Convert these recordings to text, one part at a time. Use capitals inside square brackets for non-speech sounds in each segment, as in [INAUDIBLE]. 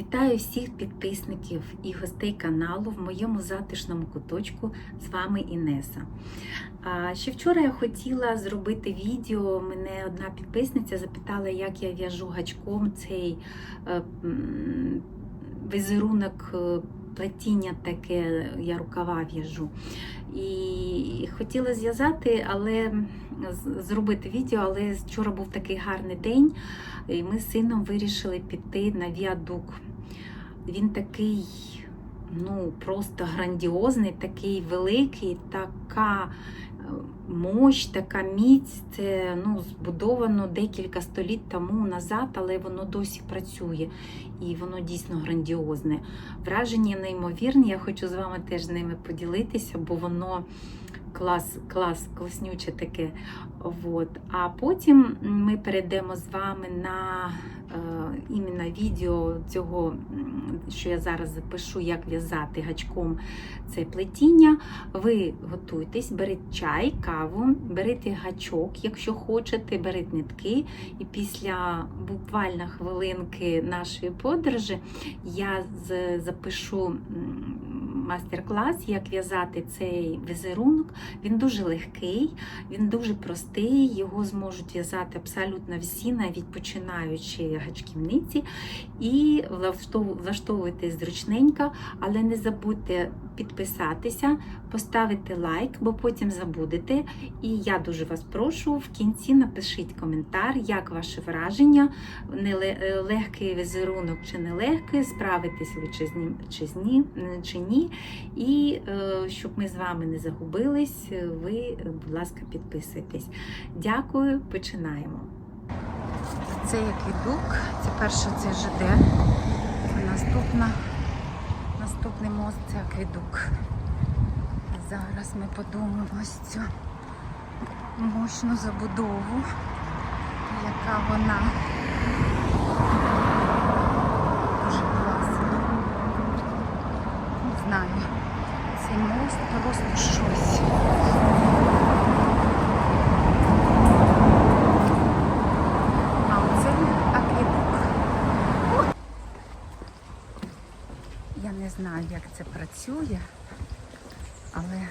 Вітаю всіх підписників і гостей каналу в моєму затишному куточку. З вами Інеса. Ще вчора я хотіла зробити відео. Мене одна підписниця запитала, як я в'яжу гачком цей е, візерунок е, плетіння таке, я рукава в'яжу. І хотіла зв'язати, але зробити відео, але вчора був такий гарний день. І ми з сином вирішили піти на віадук. Він такий, ну, просто грандіозний, такий великий, така е, мощ, така міць. Це ну, збудовано декілька століть тому назад, але воно досі працює. І воно дійсно грандіозне. Враження неймовірні. Я хочу з вами теж ними поділитися, бо воно клас, клас, класнюче таке. От. А потім ми перейдемо з вами на іменно відео цього, що я зараз запишу, як в'язати гачком це плетіння. Ви готуйтесь, беріть чай, каву, берете гачок, якщо хочете, беріть нитки. І після буквально хвилинки нашої подорожі я запишу мастер-клас, як в'язати цей візерунок. Він дуже легкий, він дуже простий, його зможуть в'язати абсолютно всі, навіть починаючи гачківниці. І влаштов- влаштовуйте зручненько, але не забудьте підписатися, поставити лайк, бо потім забудете. І я дуже вас прошу в кінці напишіть коментар, як ваше враження, е, легкий візерунок чи не легкий, справитесь ви чи чи, чи ні. І е, щоб ми з вами не загубились, ви, будь ласка, підписуйтесь. Дякую, починаємо. Це як відук, це перше це ЖД. Наступна, наступний мост це акведук. Зараз ми подумаємо ось цю мощну забудову, яка вона дуже класна. Не знаю, цей мост просто щось. А оце акведук. Я не знаю, як це працює, але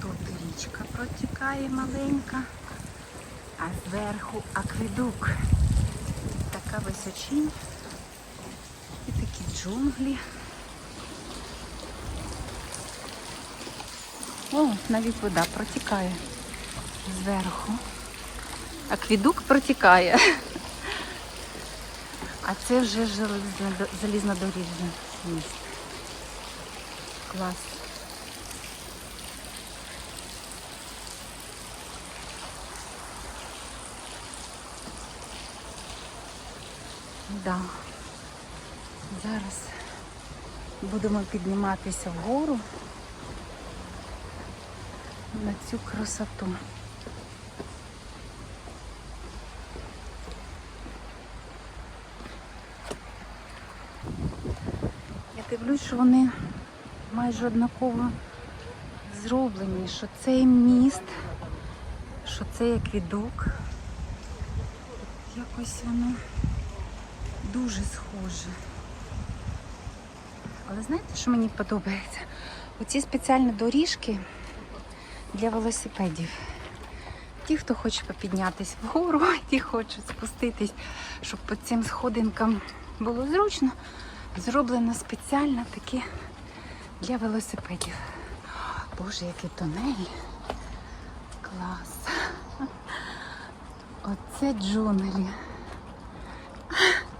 тут річка протікає маленька, а зверху акведук. Така височинь і такі джунглі. О, навіть вода протікає зверху. Акведук протікає. А це вже железно- залізнодоріжний міст. Клас. Да. Зараз будемо підніматися вгору на цю красоту. Я дивлюсь, що вони майже однаково зроблені, що цей міст, що цей аквідук. Якось воно дуже схоже. Але знаєте, що мені подобається? Оці спеціальні доріжки для велосипедів. Ті, хто хоче піднятися вгору, [LAUGHS] ті хочуть спуститись, щоб по цим сходинкам було зручно, зроблено спеціально таке для велосипедів. Боже, який тунель. Клас. Оце джунглі.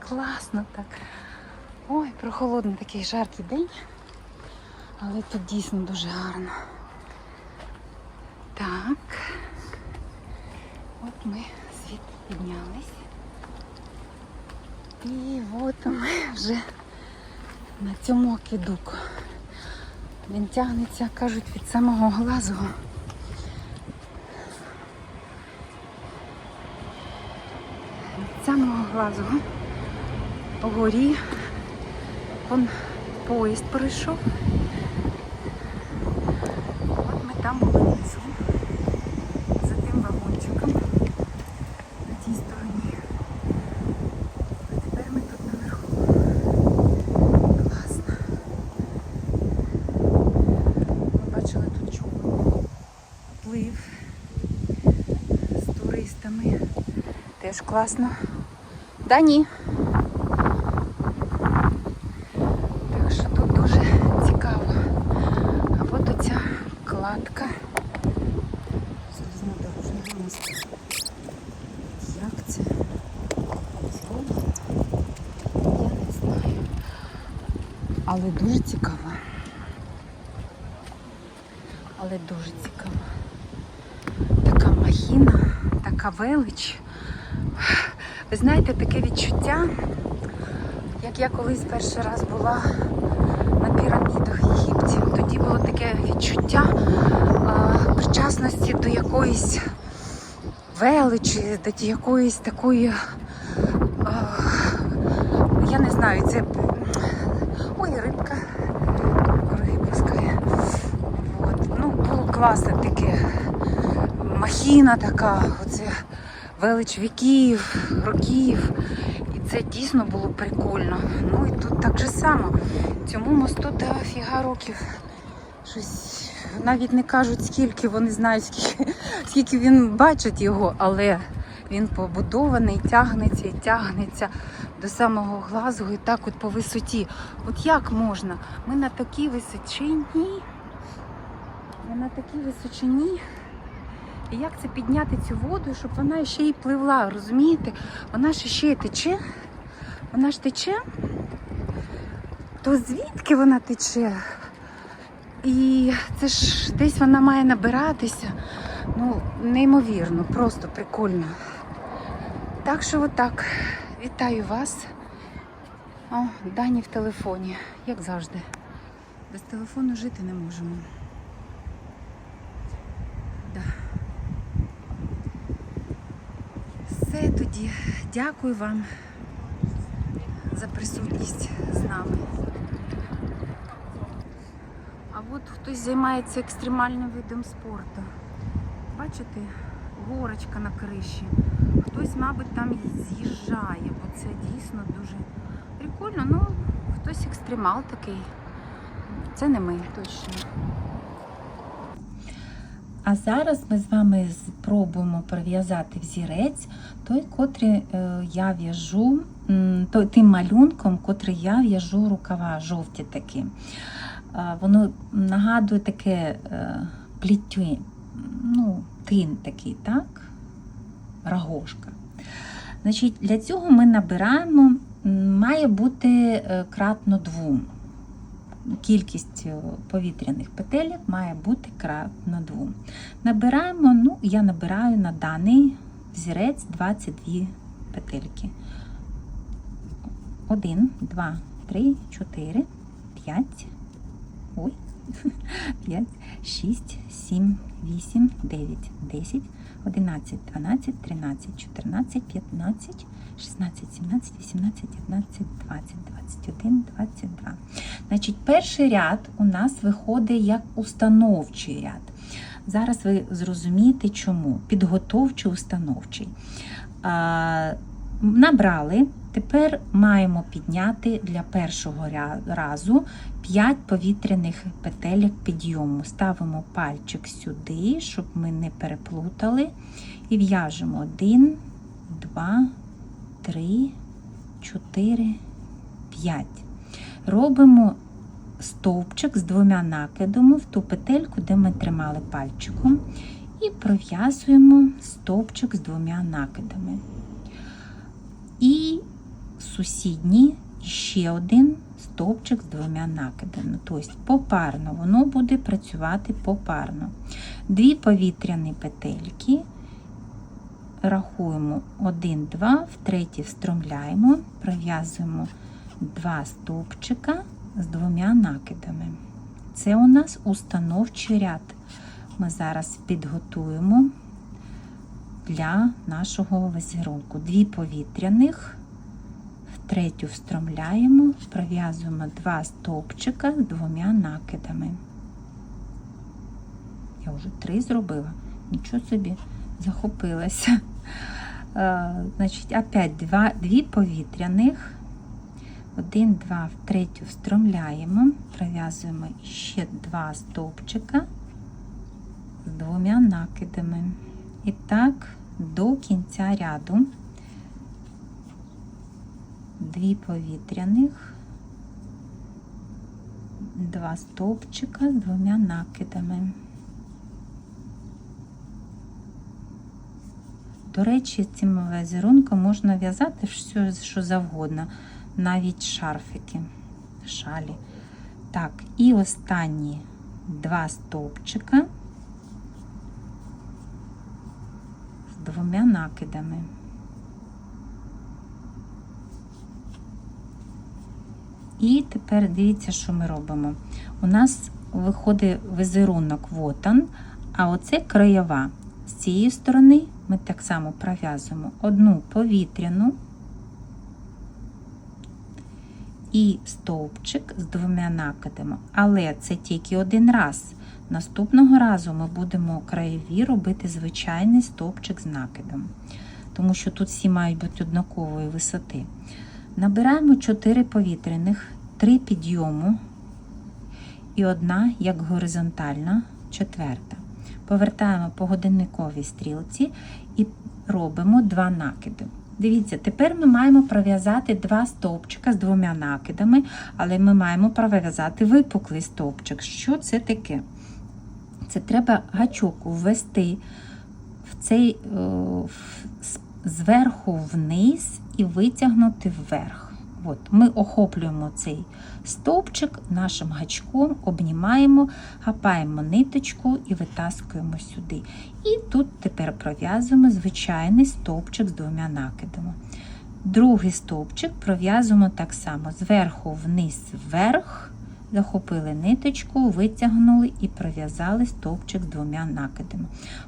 Класно так. Ой, прохолодний такий жаркий день. Але тут дійсно дуже гарно. Так. От ми звідти піднялись. І от ми вже на цьому акведуку. Він тягнеться, кажуть, від самого глазу. Від самого глазу по горі. Вон поїзд пройшов. От ми там були внизу, за тим вагончиком. На тій стороні Теж класно. Да ні. Так що тут дуже цікаво. А от оця кладка. Залізнодорожнього мосту. Як це зроблено? Я не знаю. Але дуже цікаво. Але дуже цікаво. Така махіна, така велич. Ви знаєте, таке відчуття, як я колись перший раз була на пірамідах в Єгипті. Тоді було таке відчуття а, причасності до якоїсь величі, до якоїсь такої. А, я не знаю, це. Ой, рибка. Круги пускає. Ну, було класне таке. Махіна така, велич віків, років. І це дійсно було прикольно. Ну і тут так же само. Цьому мосту та фіга років. Щось навіть не кажуть, скільки вони знають, скільки, скільки він бачить його, але він побудований, тягнеться і тягнеться до самого Глазго і так от по висоті. От як можна? Ми на такій височині. Ми на такій височині. І як це підняти цю воду, щоб вона ще й пливла, розумієте? Вона ж ще й тече. Вона ж тече. То звідки вона тече? І це ж десь вона має набиратися. Ну, неймовірно, просто прикольно. Так що отак. Вітаю вас. О, Дані в телефоні, як завжди. Без телефону жити не можемо. Да. Все тоді. Дякую вам за присутність з нами. А от хтось займається екстремальним видом спорту. Бачите, горочка на криші. Хтось, мабуть, там з'їжджає, бо це дійсно дуже прикольно. Ну, хтось екстремал такий. Це не ми точно. А зараз ми з вами спробуємо пров'язати взірець, той, котрий е, я в'яжу, тим малюнком, котрий я в'яжу рукава, жовті такі. Е, Воно нагадує таке е, пліттю, ну, тин такий, так? Рагошка. Значить, для цього ми набираємо, має бути кратно двом. Кількість е, повітряних петелек має бути кратно двом. Набираємо, ну, я набираю на даний взірець 22 петельки. 1, 2, 3, 4, 5, ой, 5, 6, 7, 8, 9, 10, 11, 12, 13, 14, 15, 16, 17, 18, 19, 20, 21, 22. Значить, перший ряд у нас виходить як установчий ряд. Зараз ви зрозумієте, чому. Підготовчий установчий. А, набрали. Тепер маємо підняти для першого разу 5 повітряних петелек підйому. Ставимо пальчик сюди, щоб ми не переплутали. І в'яжемо 1, 2, 3, 4, 5. Робимо стовпчик з двома накидами в ту петельку, де ми тримали пальчиком, і пров'язуємо стовпчик з двома накидами. І сусідній ще один стовпчик з двома накидами. Тобто попарно воно буде працювати попарно. Дві повітряні петельки. Рахуємо 1, 2, втретє встромляємо, пров'язуємо два стовпчика з двома накидами. Це у нас установчий ряд. Ми зараз підготуємо для нашого візерунку. Дві повітряних, втретю встромляємо, пров'язуємо два стовпчика з двома накидами. Я вже три зробила, нічого собі захопилася. Е, Значить, опять два, дві повітряних. Один, два, в третю встромляємо, пров'язуємо ще два стовпчика з двома накидами. І так до кінця ряду. 2 повітряних, два стовпчика з двома накидами. До речі, цим візерунком можна в'язати все, що завгодно, навіть шарфики, шалі. Так, і останні два стовпчика з двома накидами. І тепер дивіться, що ми робимо. У нас виходить візерунок вотан, а оце краєва. З цієї сторони ми так само пров'язуємо одну повітряну і стовпчик з двома накидами. Але це тільки один раз. Наступного разу ми будемо краєві робити звичайний стовпчик з накидом, тому що тут всі мають бути однакової висоти. Набираємо 4 повітряних, 3 підйому і одна як горизонтальна четверта. Повертаємо по годинниковій стрілці і робимо 2 накиди. Дивіться, тепер ми маємо пров'язати два стовпчика з двома накидами, але ми маємо пров'язати випуклий стовпчик. Що це таке? Це треба гачок ввести в цей е, зверху вниз і витягнути вверх. От, ми охоплюємо цей стовпчик нашим гачком, обнімаємо, хапаємо ниточку і витаскуємо сюди. І тут тепер пров'язуємо звичайний стовпчик з двома накидами. Другий стовпчик пров'язуємо так само зверху вниз вверх, захопили ниточку, витягнули і пров'язали стовпчик з двома накидами.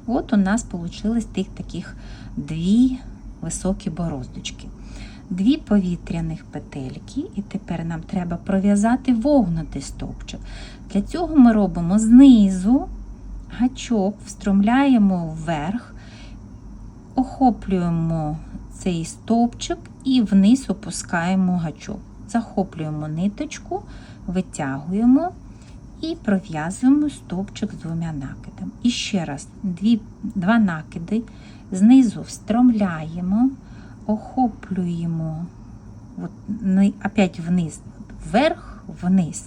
От у нас вийшли тих таких дві високі бороздочки. Дві повітряних петельки, і тепер нам треба пров'язати вогнутий стовпчик. Для цього ми робимо знизу гачок, встромляємо вверх, охоплюємо цей стовпчик і вниз опускаємо гачок. Захоплюємо ниточку, витягуємо і пров'язуємо стовпчик з двома накидами. І ще раз, дві, два накиди, знизу встромляємо, охоплюємо, от, опять вниз, вверх, вниз.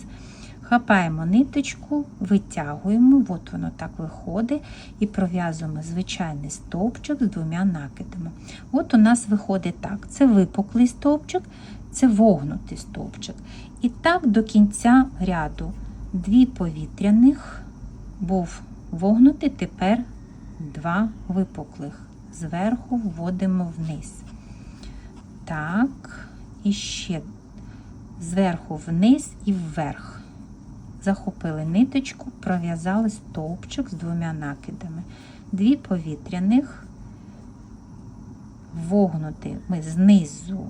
Хапаємо ниточку, витягуємо, от воно так виходить, і пров'язуємо звичайний стовпчик з двома накидами. От у нас виходить так: це випуклий стовпчик, це вогнутий стовпчик. І так до кінця ряду дві повітряних був вогнутий, тепер два випуклих. Зверху вводимо вниз. Так, і ще зверху вниз і вверх. Захопили ниточку, пров'язали стовпчик з двома накидами. Дві повітряних, вогнути ми знизу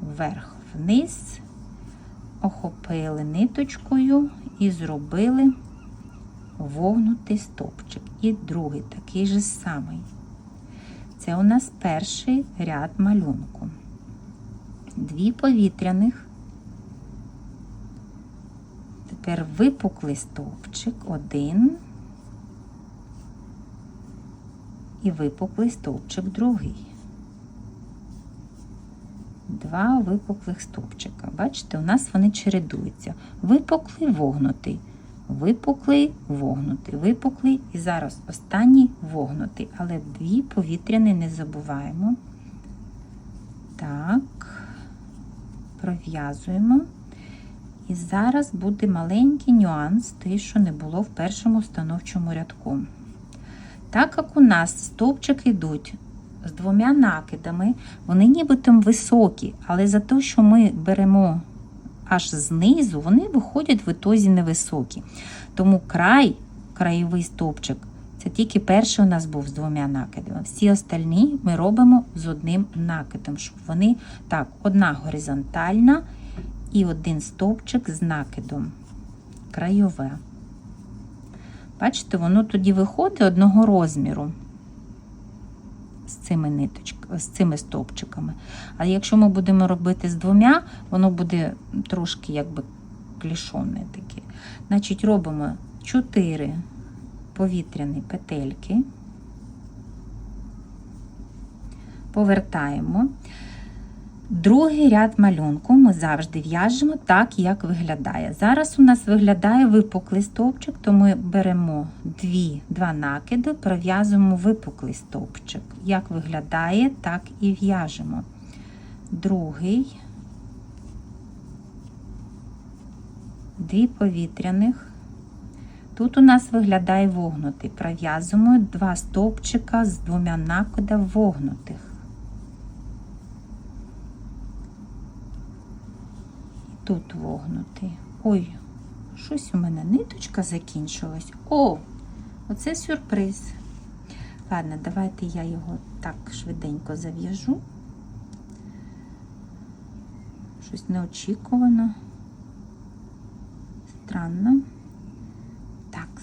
вверх вниз, охопили ниточкою і зробили вогнутий стовпчик. І другий такий же самий. Це у нас перший ряд малюнку. Дві повітряних. Тепер випуклий стовпчик один і випуклий стовпчик другий. Два випуклих стовпчика. Бачите, у нас вони чередуються. Випуклий вогнутий, випуклий вогнутий, випуклий і зараз останній вогнутий, але дві повітряні не забуваємо. Так, пров'язуємо. І зараз буде маленький нюанс, той, що не було в першому становчому рядку. Так як у нас стовпчики йдуть з двома накидами, вони нібито високі, але за те, що ми беремо аж знизу, вони виходять в ітозі невисокі. Тому край, краєвий стовпчик, це тільки перший у нас був з двома накидами. Всі остальні ми робимо з одним накидом, щоб вони так, одна горизонтальна і один стовпчик з накидом. Крайове. Бачите, воно тоді виходить одного розміру з цими ниточками, з цими стовпчиками. А якщо ми будемо робити з двома, воно буде трошки якби клішоне таке. Значить, робимо 4 повітряні петельки, повертаємо. Другий ряд малюнку ми завжди в'яжемо так, як виглядає. Зараз у нас виглядає випуклий стовпчик, то ми беремо дві, два накиди, пров'язуємо випуклий стовпчик. Як виглядає, так і в'яжемо. Другий, дві повітряних. Тут у нас виглядає вогнутий. Пров'язуємо два стовпчика з двома накидами вогнутих. тут вогнутий. Ой, щось у мене ниточка закінчилась. О, оце сюрприз. Ладно, давайте я його так швиденько зав'яжу. Щось неочікувано. Странно.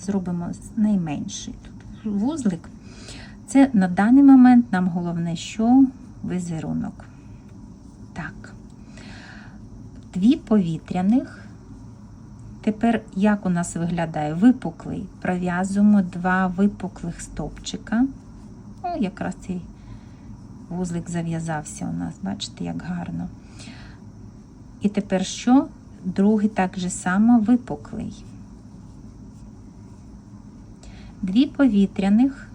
Зробимо найменший тут вузлик. Це на даний момент нам головне, що візерунок. Так дві повітряних. Тепер, як у нас виглядає випуклий, пров'язуємо два випуклих стовпчика. О, якраз цей вузлик зав'язався у нас, бачите, як гарно. І тепер що? Другий так же само випуклий. Дві повітряних,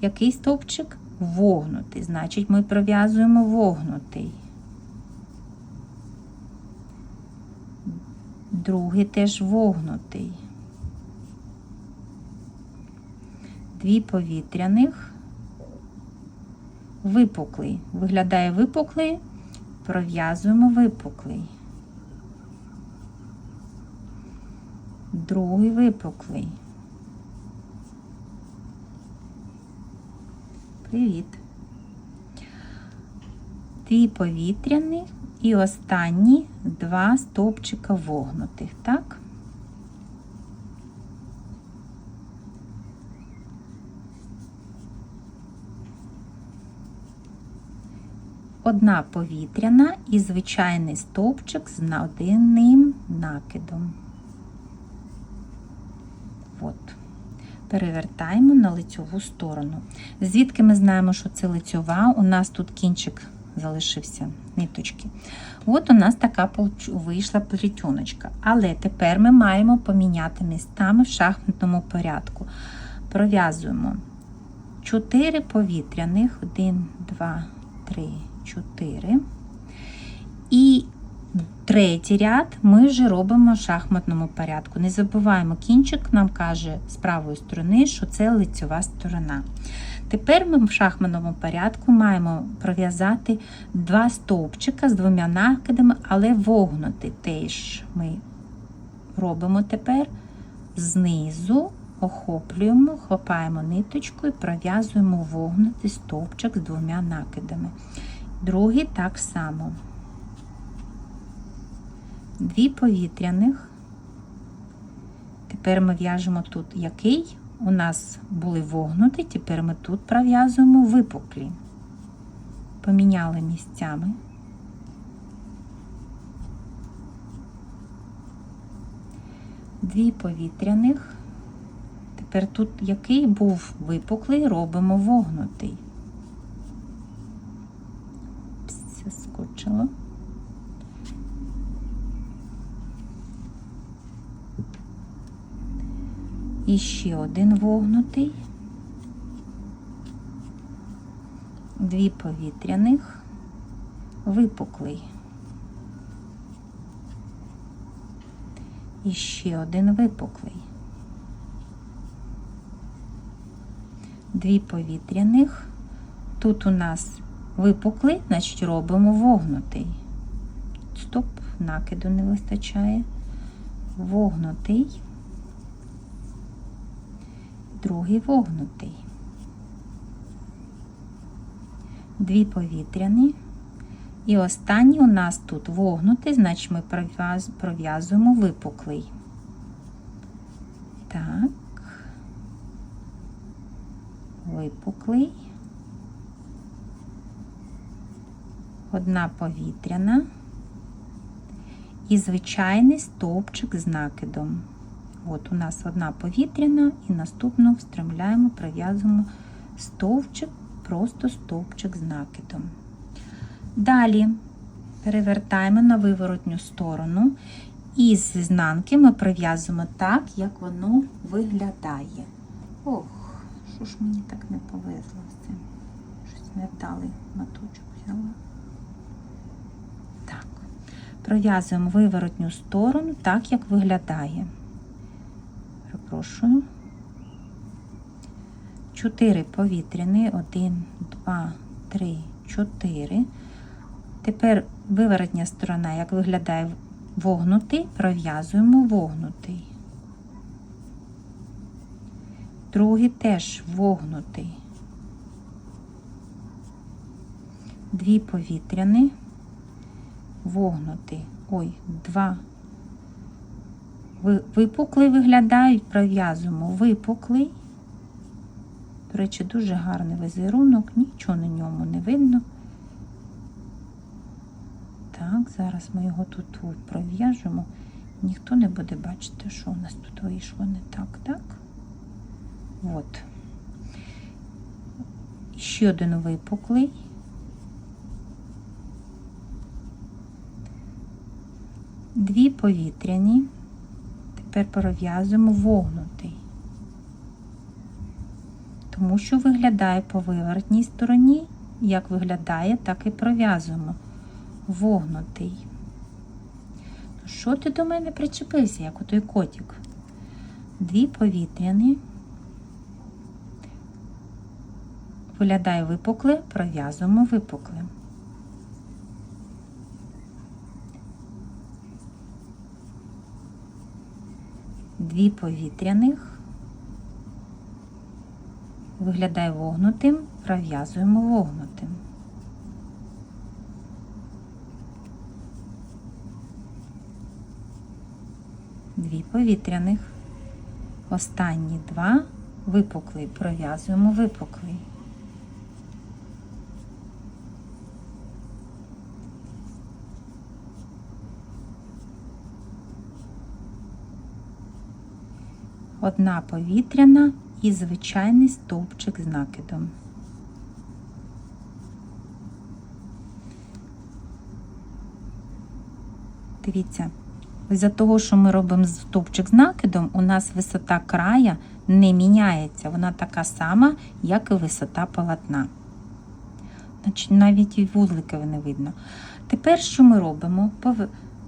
який стовпчик? Вогнутий. Значить, ми пров'язуємо вогнутий. другий теж вогнутий. Дві повітряних, випуклий. Виглядає випуклий, пров'язуємо випуклий. Другий випуклий. Привіт. Дві повітряні, і останні два стовпчика вогнутих, так? Одна повітряна і звичайний стовпчик з одним накидом. От. Перевертаємо на лицьову сторону. Звідки ми знаємо, що це лицьова? У нас тут кінчик залишився ниточки. От у нас така вийшла плетіночка. Але тепер ми маємо поміняти містами в шахматному порядку. Пров'язуємо 4 повітряних, 1, 2, 3, 4. І третій ряд ми вже робимо в шахматному порядку. Не забуваємо, кінчик нам каже з правої сторони, що це лицьова сторона. Тепер ми в шахматному порядку маємо пров'язати два стовпчика з двома накидами, але вогнути теж ми робимо тепер знизу, охоплюємо, хлопаємо ниточку і пров'язуємо вогнутий стовпчик з двома накидами. Другий так само. Дві повітряних. Тепер ми в'яжемо тут який у нас були вогнуті, тепер ми тут пров'язуємо випуклі. Поміняли місцями. Дві повітряних. Тепер тут який був випуклий, робимо вогнутий. Все скочило. І ще один вогнутий, дві повітряних, випуклий. І ще один випуклий. Дві повітряних. Тут у нас випуклий, значить робимо вогнутий. Стоп, накиду не вистачає. Вогнутий другий вогнутий, дві повітряні. І останній у нас тут вогнутий, значить ми пров'язуємо випуклий. Так, випуклий, одна повітряна і звичайний стовпчик з накидом. От у нас одна повітряна, і наступну встромляємо, пров'язуємо стовпчик, просто стовпчик з накидом. Далі перевертаємо на виворотню сторону. І з ізнанки ми прив'язуємо так, як воно виглядає. Ох, що ж мені так не повезло з цим? Щось не вдалий маточок взяла. Так. Пров'язуємо виворотню сторону так, як виглядає. Перепрошую. 4 повітряні, 1, 2, 3, 4. Тепер виворотня сторона, як виглядає вогнутий, пров'язуємо вогнутий. Другий теж вогнутий. Дві повітряні, вогнутий. Ой, два. Ви- Випуклий виглядають, пров'язуємо випуклий. До речі, дуже гарний візерунок, нічого на ньому не видно. Так, зараз ми його тут пров'яжемо. Ніхто не буде бачити, що у нас тут вийшло не так, так? От. Ще один випуклий. Дві повітряні. Тепер пров'язуємо вогнутий. Тому що виглядає по виворотній стороні, як виглядає, так і пров'язуємо. Вогнутий. Ну, Що ти до мене причепився, як отой котик? Дві повітряні. Виглядає випукле, пров'язуємо випуклим. Дві повітряних. Виглядає вогнутим, пров'язуємо вогнутим. Дві повітряних. Останні два випуклий. Пров'язуємо випуклий. Одна повітряна і звичайний стовпчик з накидом. Дивіться, із-за того, що ми робимо стовпчик з накидом, у нас висота края не міняється. Вона така сама, як і висота полотна. Навіть і вузлики не видно. Тепер що ми робимо?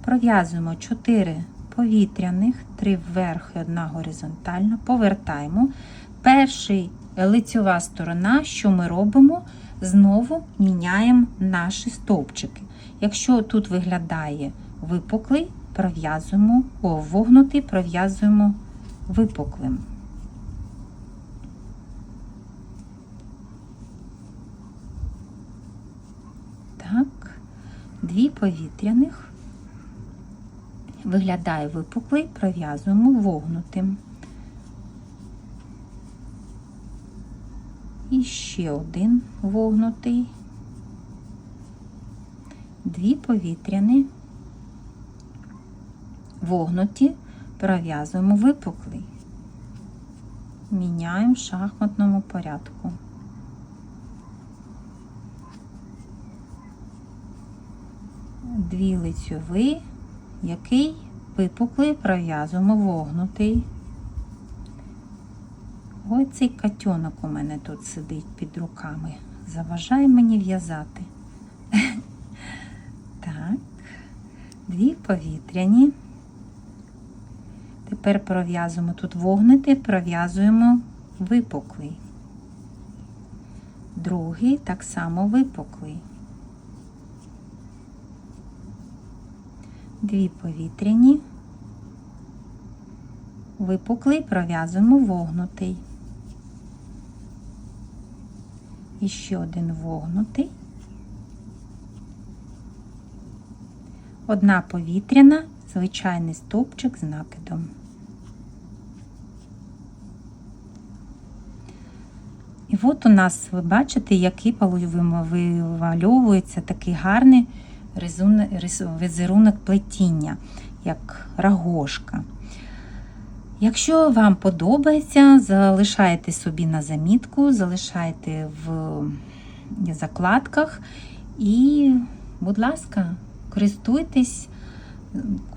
Пров'язуємо 4 повітряних, 3 вверх і 1 горизонтально, повертаємо. Перший е, лицьова сторона, що ми робимо? Знову міняємо наші стовпчики. Якщо тут виглядає випуклий, пров'язуємо, вогнутий, пров'язуємо випуклим. Дві повітряних. Виглядає випуклий, пров'язуємо вогнутим. І ще один вогнутий. Дві повітряні. Вогнуті, пров'язуємо випуклий. Міняємо в шахматному порядку. Дві лицьові, який випуклий, пров'язуємо вогнутий. Ой, цей котенок у мене тут сидить під руками. Заважає мені в'язати. [LAUGHS] Так, дві повітряні. Тепер пров'язуємо тут вогнутий, пров'язуємо випуклий. Другий так само випуклий. Дві повітряні. Випуклий пров'язуємо вогнутий. І ще один вогнутий. Одна повітряна, звичайний стовпчик з накидом. І от у нас, ви бачите, який вивальовується такий гарний візерунок плетіння, як рагошка. Якщо вам подобається, залишайте собі на замітку, залишайте в закладках. І, будь ласка, користуйтесь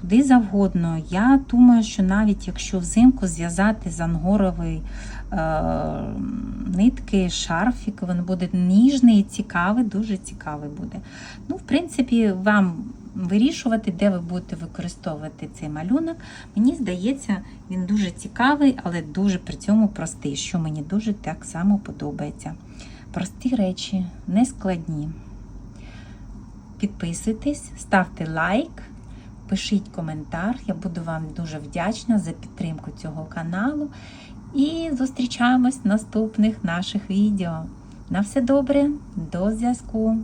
куди завгодно. Я думаю, що навіть якщо взимку зв'язати з ангорової е, нитки, шарфік, він буде ніжний і цікавий, дуже цікавий буде. Ну, в принципі, вам вирішувати, де ви будете використовувати цей малюнок. Мені здається, він дуже цікавий, але дуже при цьому простий, що мені дуже так само подобається. Прості речі, не складні. Підписуйтесь, ставте лайк, пишіть коментар. Я буду вам дуже вдячна за підтримку цього каналу. І зустрічаємось в наступних наших відео. На все добре, до зв'язку!